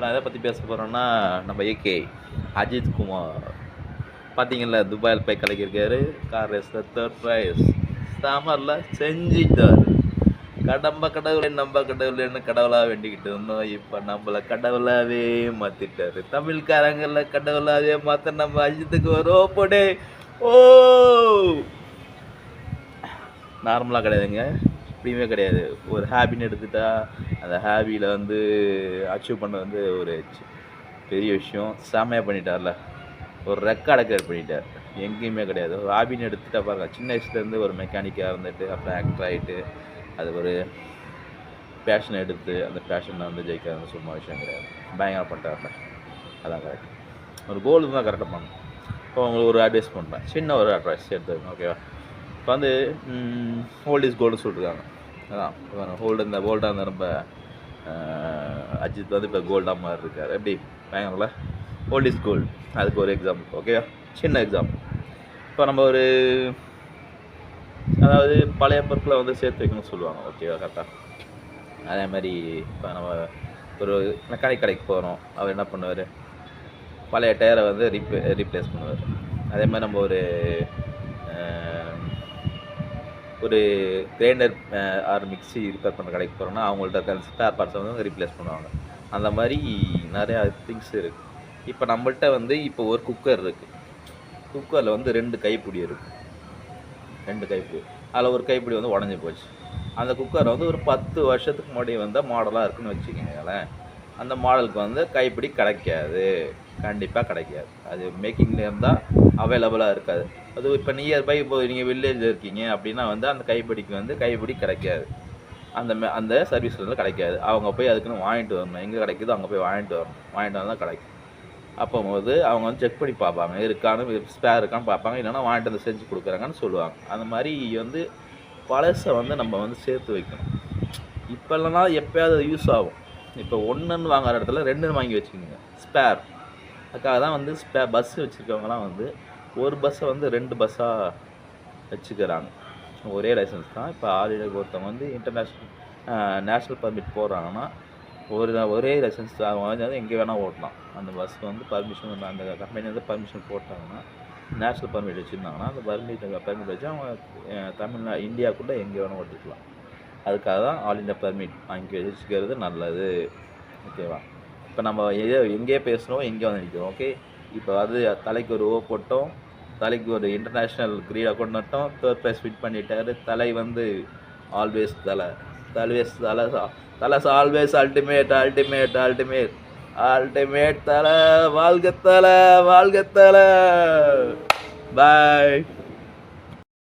நான் எதை பற்றி பேச போகிறேன்னா நம்ம ஏகே அஜித் குமார். பார்த்தீங்கல்ல துபாயில் போய் கலக்கியிருக்காரு. கார் ரேஸில் தேர்ட் ப்ரைஸ் சாமரில் செஞ்சிட்டார். கடம்ப கடவுளே நம்ம கடவுளேன்னு கடவுளாக வேண்டிக்கிட்டு இருந்தோம். இப்போ நம்மளை கடவுளாகவே மாற்றிட்டாரு தமிழ்காரங்கள கடவுளாகவே மாற்ற நம்ம அஜித்துக்கு ஒரு ஓப்படே ஓ! நார்மலாக கிடையாதுங்க. எப்படியுமே கிடையாது. ஒரு ஹாபின்னு எடுத்துட்டா அந்த ஹாபியில் வந்து அச்சீவ் பண்ண வந்து ஒரு பெரிய விஷயம். செமையாக பண்ணிட்டார்ல. ஒரு ரெக்கார்டை கிரியேட் பண்ணிட்டார். எங்கேயுமே கிடையாது. ஒரு ஹாபின்னு எடுத்துட்டா பாருங்க சின்ன வயசுலேருந்து ஒரு மெக்கானிக்காக இருந்துட்டு அப்புறம் ஆக்டர் ஆகிட்டு அது ஒரு பேஷனை எடுத்து அந்த பேஷனை வந்து ஜெயிக்கிறது சும்மா விஷயம் கிடையாது. பயங்கரம் பண்ணிட்டார்ல. அதான் கரெக்ட் ஒரு கோல் தான் கரெக்டாக பண்ணணும். இப்போ உங்களுக்கு ஒரு அட்வைஸ் பண்ணுறேன். சின்ன ஒரு அட்வைஸ் எடுத்துக்கோங்க ஓகேவா இப்போ வந்து ஹோல்ட் இஸ் கோல்டு சொல்லிருக்காங்க அதான் ஹோல்டு இந்த கோல்டாக இருந்தால் ரொம்ப அஜித் வந்து இப்போ கோல்டாக மாதிரி இருக்கார். எப்படி? பயங்கரங்களா ஹோல்ட் இஸ் கோல்டு அதுக்கு ஒரு எக்ஸாம்பிள் ஓகேவா சின்ன எக்ஸாம்பிள் இப்போ நம்ம ஒரு அதாவது பழைய பொருட்களை வந்து சேர்த்து வைக்கணும்னு சொல்லுவாங்க ஓகேவா கரெக்டாக அதே மாதிரி இப்போ நம்ம ஒரு மெக்கானிக் கடைக்கு போகிறோம் அவர் என்ன பண்ணுவார்? பழைய டயரை வந்து ரீப்ளே ரீப்ளேஸ் பண்ணுவார். அதே மாதிரி நம்ம ஒரு ஒரு கிரைண்டர் ஆர் மிக்சி ரிப்பேர் பண்ணுற கடைக்கு போகிறோம்னா அவங்கள்ட்ட இருக்கிற ஸ்பேர் பார்ட்ஸை வந்து ரீப்ளேஸ் பண்ணுவாங்க. அந்த மாதிரி நிறையா திங்ஸ் இருக்குது இப்போ நம்மள்கிட்ட வந்து இப்போ ஒரு குக்கர் இருக்குது குக்கரில் வந்து ரெண்டு கைப்பிடி இருக்குது ரெண்டு கைப்பிடி. அதில் ஒரு கைப்பிடி வந்து உடஞ்சி போச்சு. அந்த குக்கர் வந்து ஒரு பத்து வருஷத்துக்கு முன்னாடி வந்த மாடலாக இருக்குன்னு வச்சுக்கோங்களேன். அந்த மாடலுக்கு வந்து கைப்பிடி கிடைக்காது. கண்டிப்பாக கிடைக்காது. அது மேக்கிங்கில் இருந்தால் அவைலபிளாக இருக்காது. அது இப்போ நியர்பை இப்போ நீங்கள் வில்லேஜில் இருக்கீங்க அப்படின்னா வந்து அந்த கைப்பிடிக்கு வந்து கைப்பிடி கிடைக்காது. அந்த மே- அந்த சர்வீஸ்லேருந்து கிடைக்காது. அவங்க போய் அதுக்குன்னு வாங்கிட்டு வரணும். எங்கே கிடைக்குதோ அங்கே போய் வாங்கிட்டு வரணும். வாங்கிட்டு வந்தால் கிடைக்கும். அப்போது அவங்க வந்து செக் பண்ணி பார்ப்பாங்க. இருக்கான்னு ஸ்பேர் இருக்கான்னு பார்ப்பாங்க. இல்லைன்னா வாங்கிட்டு வந்து செஞ்சு கொடுக்குறாங்கன்னு சொல்லுவாங்க. அந்த மாதிரி வந்து பழசை வந்து நம்ம வந்து சேர்த்து வைக்கணும். இப்போ இல்லைனா எப்போயாவது யூஸ் ஆகும். இப்போ ஒன்றுன்னு வாங்குற இடத்துல ரெண்டுன்னு வாங்கி வச்சுக்கோங்க. ஸ்பேர் அதுக்காக தான் வந்து ஸ்பே பஸ் வச்சுருக்கவங்கலாம் வந்து ஒரு பஸ்ஸை வந்து ரெண்டு பஸ்ஸாக வச்சுக்கிறாங்க. ஒரே லைசன்ஸ் தான். இப்போ ஆல் ஒருத்தவங்க வந்து இன்டர்நேஷ்னல் நேஷ்னல் பர்மிட் போடுறாங்கன்னா ஒரு ஒரே லைசன்ஸ் அவங்க வந்து எங்கே வேணால் ஓட்டலாம். அந்த பஸ் வந்து பர்மிஷன் அந்த கம்பெனி வந்து பர்மிஷன் போட்டாங்கன்னா நேஷ்னல் பர்மிட் வச்சுருந்தாங்கன்னா அந்த பர்மிட் பர்மிட் வச்சு அவங்க தமிழ்நா இந்தியாவுக்குள்ளே எங்கே வேணால் ஓட்டிக்கலாம். அதுக்காக தான் ஆல் இண்டியா பர்மிட் வாங்கி வச்சுக்கிறது நல்லது. ஓகேவா? இப்போ நம்ம எங்கே எங்கேயே பேசுகிறோம் எங்கே வந்து நிற்கிறோம் ஓகே? இப்போ அது தலைக்கு ஒரு ஓ போட்டோம் தலைக்கு ஒரு இன்டர்நேஷ்னல் கிரீடை கொண்டு நட்டோம் தேர்ட் ப்ரைஸ் ஃபிட் பண்ணிட்டாரு. தலை வந்து ஆல்வேஸ் தலை. தலைவேஸ் தலை தலை always ultimate ultimate ultimate ultimate தலை வாழ்க தலை வாழ்க தலை. பாய்